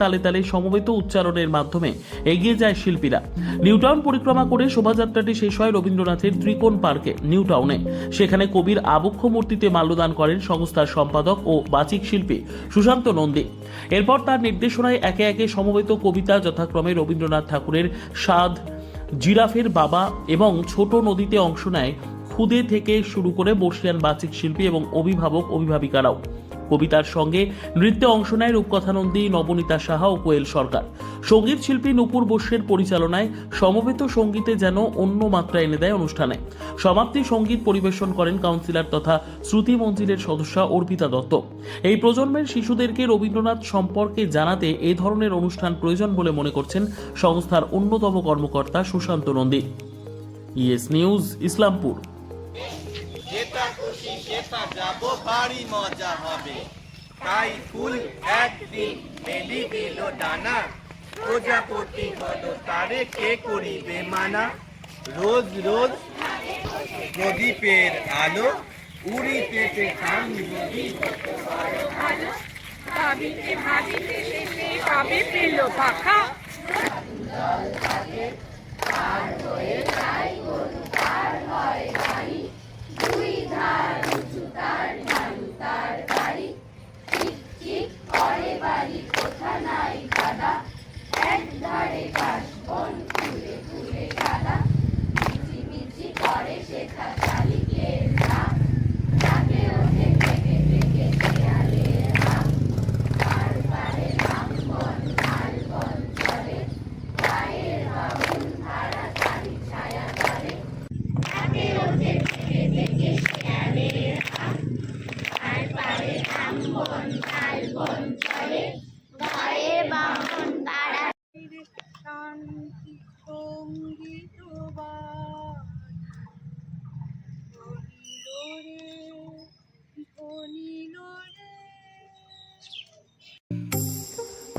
তালে তালে সমবেত উচ্চারণের মাধ্যমে এগিয়ে যায় শিল্পীরা। নিউটাউন পরিক্রমা করে শোভাযাত্রাটি শেষ হয় রবীন্দ্রনাথের ত্রিকোণ পার্কে, নিউটাউনে। সেখানে কবির আবক্ষ মূর্তিতে মাল্যদান করেন সংস্থার সম্পাদক ও বাচিক শিল্পী সুশান্ত নন্দী। এরপর তার নির্দেশনায় একে একে সমবেত কবিতা যথাক্রমে রবীন্দ্রনাথ ঠাকুরের সাধ, জিরাফের বাবা এবং ছোট নদীতে অংশ নেয়, খুদে থেকে শুরু করে বর্ষিয়ান বাচিক শিল্পী এবং অভিভাবক অভিভাবিকারাও কবিতার সঙ্গে নৃত্যে অংশ নেয় রূপকথানন্দী, নবনীতা সাহা ও কোয়েল সরকার। সংগীত শিল্পী নুপুর বসের পরিচালনায় সমবেত সঙ্গীতে যেন অন্য মাত্রা এনে দেয় অনুষ্ঠানে। সমাপ্তি সংগীত পরিবেশন করেন কাউন্সিলর তথা শ্রুতি মঞ্জিলের সদস্যা অর্পিতা দত্ত। এই প্রজন্মের শিশুদেরকে রবীন্দ্রনাথ সম্পর্কে জানাতে এ ধরনের অনুষ্ঠান প্রয়োজন বলে মনে করছেন সংস্থার অন্যতম কর্মকর্তা Sushanta Nandi. ES news, Islampur. সেটা যাব বাড়ি মজা হবে। তাই ফুল একদিন মেলি দিল ডানা। প্রজাপতি হলো তারে কে করিবে মানা? রোজ রোজ প্রদীপের আলো উড়িতেছে খান যদি ভাবিতে ভাবিতে শেষে পাবে পেল পাখা। শান্তি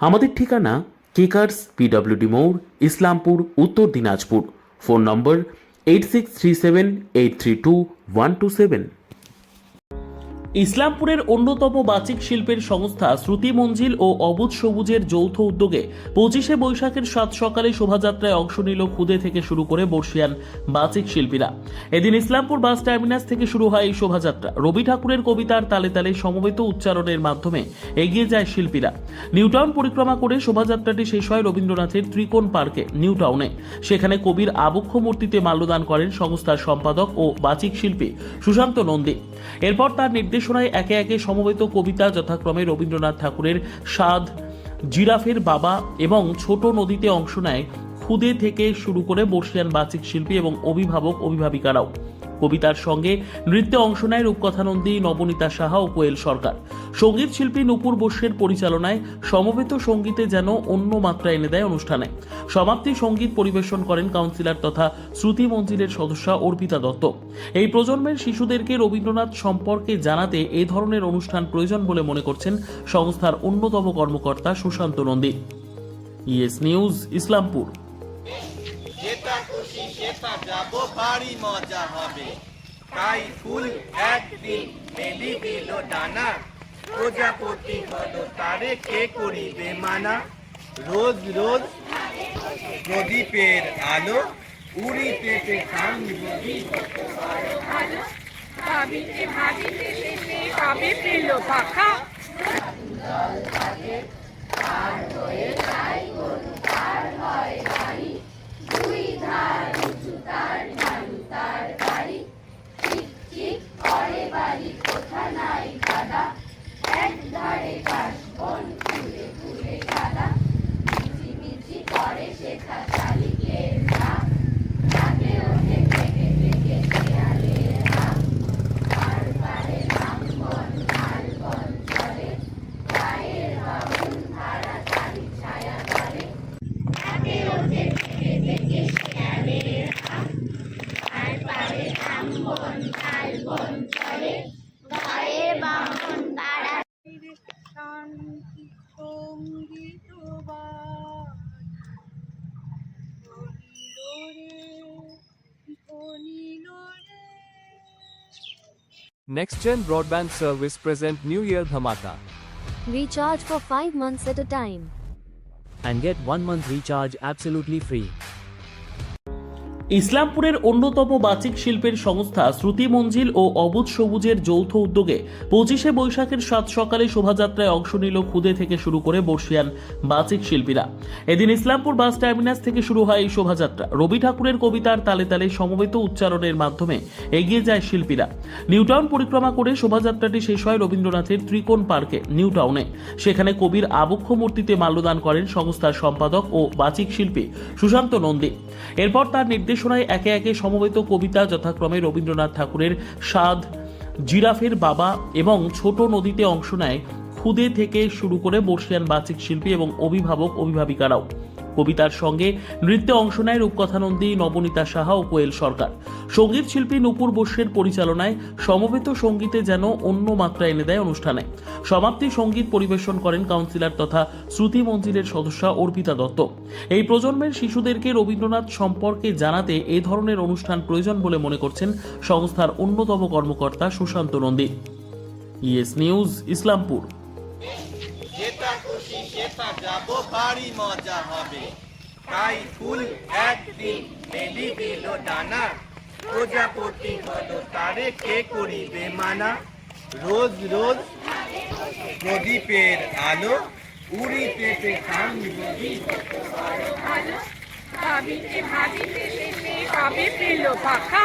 আমাদের ঠিকানা কেকার্স পিডব্লিউডি মোড় Islampur Uttar Dinajpur phone number eight six three seven eight three two one two seven ইসলামপুরের অন্যতম বাচিক শিল্পের সংস্থা শ্রুতি মঞ্জিল ও অবুজ সবুজের যৌথ উদ্যোগে পঁচিশে বৈশাখের সাত সকালে শোভাযাত্রায় অংশ নিল খুদে থেকে শুরু করে বর্ষিয়ান বাচিক শিল্পীরা। এদিন ইসলামপুর বাস টার্মিনাস থেকে শুরু হয় এই শোভাযাত্রা। রবি ঠাকুরের কবিতার তালে তালে সমবেত উচ্চারণের মাধ্যমে এগিয়ে যায় শিল্পীরা। নিউটাউন পরিক্রমা করে শোভাযাত্রাটি শেষ হয় রবীন্দ্রনাথের ত্রিকোণ পার্কে, নিউটাউনে। সেখানে কবির আবক্ষ মূর্তিতে মাল্যদান করেন সংস্থার সম্পাদক ও বাচিক শিল্পী সুশান্ত নন্দী। এরপর তার নির্দেশনায় একে একে সমবেত কবিতা যথাক্রমে রবীন্দ্রনাথ ঠাকুরের সাধ, জিরাফের বাবা এবং ছোট নদীতে অংশ নেয়, খুদে থেকে শুরু করে বর্ষিয়ান বাচিক শিল্পী এবং অভিভাবক, অভিভাবিকারাও। কবিতার সঙ্গে নৃত্যে অংশ নেয় রূপকথানন্দী নবনীতা সাহা ও কোয়েল সরকার। সংগীত শিল্পী নুপুর বসের পরিচালনায় সমবেত সঙ্গীতে যেন অন্য মাত্রা এনে দেয় অনুষ্ঠানে। সমাপ্তি সংগীত পরিবেশন করেন কাউন্সিলর তথা শ্রুতি মঞ্জিলের সদস্যা অর্পিতা দত্ত। এই প্রজন্মের শিশুদেরকে রবীন্দ্রনাথ সম্পর্কে জানাতে এ ধরনের অনুষ্ঠান প্রয়োজন বলে মনে করছেন সংস্থার অন্যতম কর্মকর্তা Sushanta Nandi. ES news, Islampur. সাজাবো ভারী মজা হবে। তাই ফুল একদিন মেলি দিল ডানা। প্রজাপতি হল তারে কে করিবে মানা? রোজ রোজ প্রদীপের আলো উড়ি পেতে খান যদি ভাবিতে ভাবিতে শেষে পেল পাখা। আর গরু আর হয় দুই ধার Sana. Next Gen Broadband Service present New Year Dhamaka. Recharge for 5 months at a time. And get 1 month recharge absolutely free. ইসলামপুরের অন্যতম বাচিক শিল্পের সংস্থা শ্রুতি মঞ্জিল ও অবুজ সবুজের যৌথ উদ্যোগে পঁচিশে বৈশাখের সাত সকালে শোভাযাত্রায় অংশ নিল খুদে থেকে শুরু করে বর্ষিয়ান বাচিক শিল্পীরা। এদিন ইসলামপুর বাস টার্মিনাস থেকে শুরু হয় এই শোভাযাত্রা। রবি ঠাকুরের কবিতার তালে তালে সমবেত উচ্চারণের মাধ্যমে এগিয়ে যায় শিল্পীরা। নিউটাউন পরিক্রমা করে শোভাযাত্রাটি শেষ হয় রবীন্দ্রনাথের ত্রিকোণ পার্কে, নিউটাউনে। সেখানে কবির আবক্ষ মূর্তিতে মাল্যদান করেন সংস্থার সম্পাদক ও বাচিক শিল্পী সুশান্ত নন্দী। এরপর তার নির্দেশনায় একে একে সমবেত কবিতা যথাক্রমে রবীন্দ্রনাথ ঠাকুরের সাধ, জিরাফের বাবা এবং ছোট নদীতে অংশ নেয়, খুদে থেকে শুরু করে বর্ষিয়ান বাচিক শিল্পী এবং অভিভাবক, অভিভাবিকারাও। কবিতার সঙ্গে নৃত্যে অংশ নেয় রূপকথানন্দী, নবনীতা সাহা ও কোয়েল সরকার। সংগীত শিল্পী নুপুর বসুর পরিচালনায় সমবেত সঙ্গীতে যেন অন্য মাত্রা এনে দেয় অনুষ্ঠানে। সমাপ্তি সংগীত পরিবেশন করেন কাউন্সিলর তথা শ্রুতি মঞ্জিলের সদস্যা অর্পিতা দত্ত। এই প্রজন্মের শিশুদেরকে রবীন্দ্রনাথ সম্পর্কে জানাতে এ ধরনের অনুষ্ঠান প্রয়োজন বলে মনে করছেন সংস্থার অন্যতম কর্মকর্তা Sushanta Nandi. ES news, Islampur. সেটা যাব বাড়ি মজা হবে। তাই ফুল একদিন মেলি দিল ডানা। প্রজাপতি হলো তারে কে করিবে মানা? রোজ রোজ প্রদীপের আলো খান ভাবিতে শেষে কবে পেল পাখা।